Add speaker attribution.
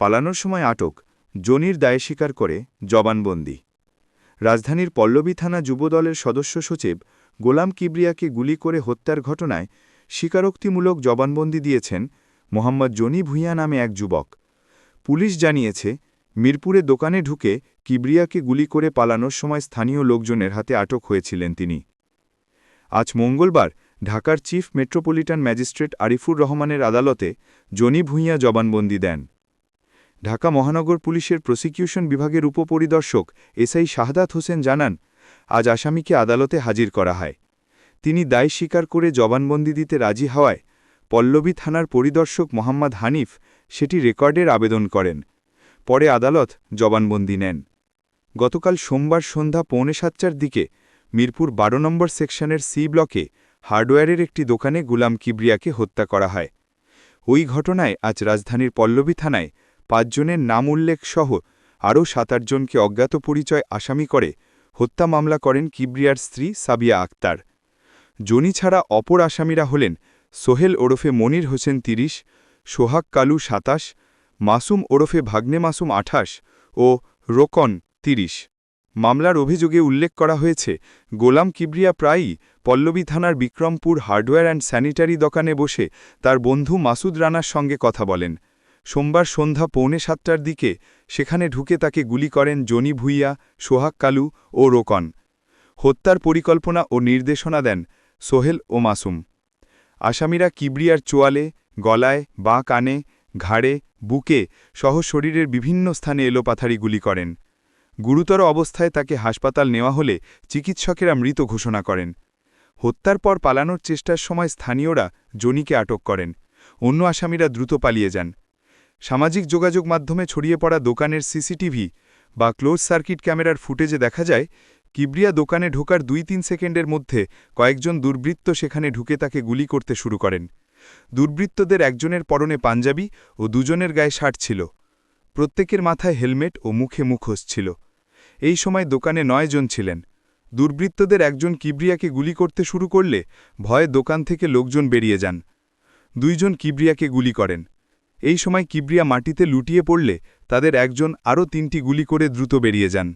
Speaker 1: পালানোর সময় আটক জনির দায় স্বীকার করে জবানবন্দি। রাজধানীর পল্লবী থানা যুবদলের সদস্য সচিব গোলাম কিবরিয়াকে গুলি করে হত্যার ঘটনায় স্বীকারোক্তিমূলক জবানবন্দি দিয়েছেন মোহাম্মদ জনি ভূঁইয়া নামে এক যুবক। পুলিশ জানিয়েছে, মিরপুরে দোকানে ঢুকে কিবরিয়াকে গুলি করে পালানোর সময় স্থানীয় লোকজনের হাতে আটক হয়েছিলেন তিনি। আজ মঙ্গলবার ঢাকার চিফ মেট্রোপলিটন ম্যাজিস্ট্রেট আরিফুর রহমানের আদালতে জনি ভূঁইয়া জবানবন্দি দেন। ঢাকা মহানগর পুলিশের প্রসিকিউশন বিভাগের উপপরিদর্শক এসআই শাহাদাত হোসেন জানান, আজ আসামিকে আদালতে হাজির করা হয়। তিনি দায় স্বীকার করে জবানবন্দি দিতে রাজি হওয়ায় পল্লবী থানার পরিদর্শক মোহাম্মদ হানিফ সেটি রেকর্ডের আবেদন করেন। পরে আদালত জবানবন্দি নেন। গতকাল সোমবার সন্ধ্যা পৌনে সাতটার দিকে মিরপুর বারো নম্বর সেকশনের সি ব্লকে হার্ডওয়্যারের একটি দোকানে গুলাম কিবরিয়াকে হত্যা করা হয়। ওই ঘটনায় আজ রাজধানীর পল্লবী থানায় পাঁচজনের নাম উল্লেখ সহ আরও সাত আটজনকে অজ্ঞাত পরিচয় আসামি করে হত্যা মামলা করেন কিবরিয়ার স্ত্রী সাবিয়া আক্তার। জনি ছাড়া অপর আসামিরা হলেন সোহেল ওরফে মনির হোসেন তিরিশ, সোহাগ কালু সাতাশ, মাসুম ওরফে ভাগ্নে মাসুম আঠাশ ও রোকন তিরিশ। মামলার অভিযোগে উল্লেখ করা হয়েছে, গোলাম কিবরিয়া প্রায়ই পল্লবী থানার বিক্রমপুর হার্ডওয়্যার অ্যান্ড স্যানিটারি দোকানে বসে তার বন্ধু মাসুদ রানার সঙ্গে কথা বলেন। সোমবার সন্ধ্যা পৌনে সাতটার দিকে সেখানে ঢুকে তাকে গুলি করেন জনি ভুইয়া, সোহাগ কালু ও রোকন। হত্যার পরিকল্পনা ও নির্দেশনা দেন সোহেল ও মাসুম। আসামিরা কিবরিয়ার চোয়ালে, গলায়, বাঁ কানে, ঘাড়ে, বুকে সহ শরীরের বিভিন্ন স্থানে এলোপাথারি গুলি করেন। গুরুতর অবস্থায় তাকে হাসপাতাল নেওয়া হলে চিকিৎসকেরা মৃত ঘোষণা করেন। হত্যার পর পালানোর চেষ্টার সময় স্থানীয়রা জনিকে আটক করেন। অন্য আসামিরা দ্রুত পালিয়ে যান। সামাজিক যোগাযোগ মাধ্যমে ছড়িয়ে পড়া দোকানের সিসিটিভি বা ক্লোজ সার্কিট ক্যামেরার ফুটেজে দেখা যায়, কিবরিয়া দোকানে ঢোকার দুই তিন সেকেন্ডের মধ্যে কয়েকজন দুর্বৃত্ত সেখানে ঢুকে তাকে গুলি করতে শুরু করেন। দুর্বৃত্তদের একজনের পরনে পাঞ্জাবি ও দুজনের গায়ে শার্ট ছিল। প্রত্যেকের মাথায় হেলমেট ও মুখে মুখোশ ছিল। এই সময় দোকানে নয় জন ছিলেন। দুর্বৃত্তদের একজন কিবরিয়াকে গুলি করতে শুরু করলে ভয়ে দোকান থেকে লোকজন বেরিয়ে যান। দুইজন কিবরিয়াকে গুলি করেন। এই সময় কিবরিয়া মাটিতে লুটিয়ে পড়লে তাদের একজন আরও তিনটি গুলি করে দ্রুত বেরিয়ে যান।